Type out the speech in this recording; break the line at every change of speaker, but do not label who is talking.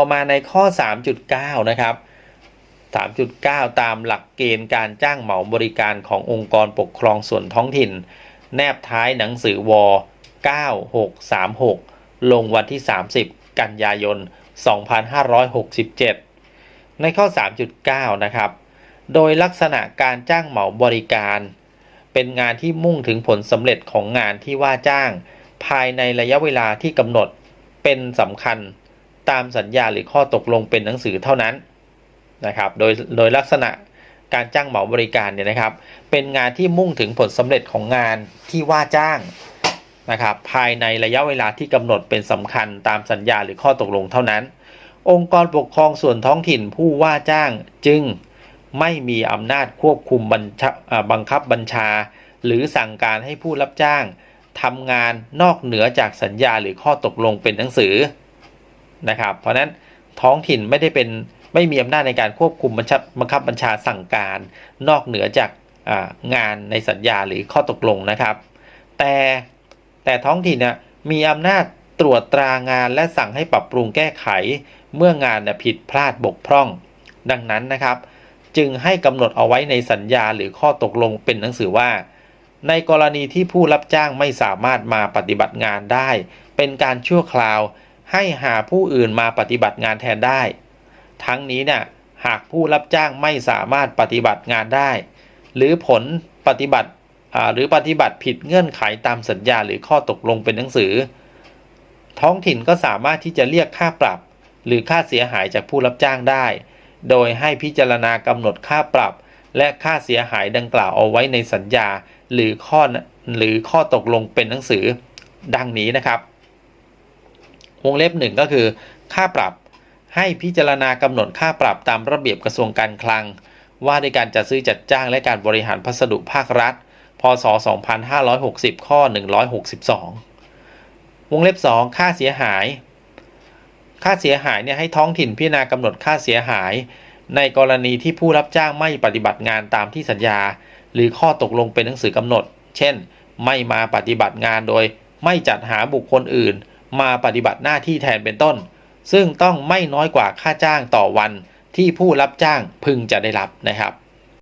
ต่อมาในข้อ 3.9 นะครับ 3.9 ตามหลักเกณฑ์การจ้างเหมาบริการขององค์กรปกครองส่วนท้องถิ่น แนบท้ายหนังสือว9636 ลงวันที่ 30 กันยายน 2567 ในข้อ 3.9 นะครับ โดยลักษณะการจ้างเหมาบริการ เป็นงานที่มุ่งถึงผลสำเร็จของงานที่ว่าจ้าง ภายในระยะเวลาที่กำหนดเป็นสำคัญ ตามสัญญาหรือข้อตกลงเป็นหนังสือเท่านั้นนะครับ โดยโดยลักษณะการจ้างเหมาบริการเนี่ยนะครับ เป็นงานที่มุ่งถึงผลสำเร็จของงานที่ว่าจ้างนะครับ ภายในระยะเวลาที่กำหนดเป็นสำคัญตามสัญญาหรือข้อตกลงเท่านั้น องค์กรปกครองส่วนท้องถิ่นผู้ว่าจ้างจึงไม่มีอำนาจควบคุมบัญชาบังคับบัญชา หรือสั่งการให้ผู้รับจ้างทำงานนอกเหนือจากสัญญาหรือข้อตกลงเป็นหนังสือ นะครับ เพราะนั้นท้องถิ่นไม่ได้เป็นไม่มีอำนาจในการควบคุมบัญชบังคับบัญชาสั่งการนอกเหนือจากงานในสัญญาหรือข้อตกลงนะครับ แต่แต่ท้องถิ่นน่ะมีอำนาจตรวจตรางานและสั่งให้ปรับปรุงแก้ไข เมื่องานน่ะผิดพลาดบกพร่อง ดังนั้นนะครับ จึงให้กำหนดเอาไว้ในสัญญาหรือข้อตกลงเป็นหนังสือว่า ในกรณีที่ผู้รับจ้างไม่สามารถมาปฏิบัติงานได้ เป็นการชั่วคราว ให้หาผู้อื่นมาปฏิบัติงานแทนได้ ทั้งนี้เนี่ยหากผู้รับจ้างไม่สามารถปฏิบัติงานได้ หรือผลปฏิบัติหรือปฏิบัติผิดเงื่อนไขตามสัญญาหรือข้อตกลงเป็นหนังสือ ท้องถิ่นก็สามารถที่จะเรียกค่าปรับ หรือค่าเสียหายจากผู้รับจ้างได้ โดยให้พิจารณากำหนดค่าปรับ และค่าเสียหายดังกล่าวเอาไว้ในสัญญาหรือข้อหรือข้อตกลงเป็นหนังสือ ดังนี้นะครับ วงเล็บหนึ่งก็คือ ค่าปรับให้พิจารณากำหนดค่าปรับตามระเบียบกระทรวงการคลัง ว่าในการจัดซื้อจัดจ้างและการบริหารพัสดุภาครัฐ พศ 2560 ข้อ 162 วงเล็บ 2 ค่าเสียหาย ค่าเสียหายเนี่ยให้ท้องถิ่นพิจารณากำหนดค่าเสียหาย ในกรณีที่ผู้รับจ้างไม่ปฏิบัติงานตามที่สัญญา หรือข้อตกลงเป็นหนังสือกำหนด เช่น ไม่มาปฏิบัติงานโดย ไม่จัดหาบุคคลอื่น มาปฏิบัติหน้าที่แทนเป็นต้น ซึ่งต้องไม่น้อยกว่าค่าจ้างต่อวันที่ผู้รับจ้างพึงจะได้รับนะครับ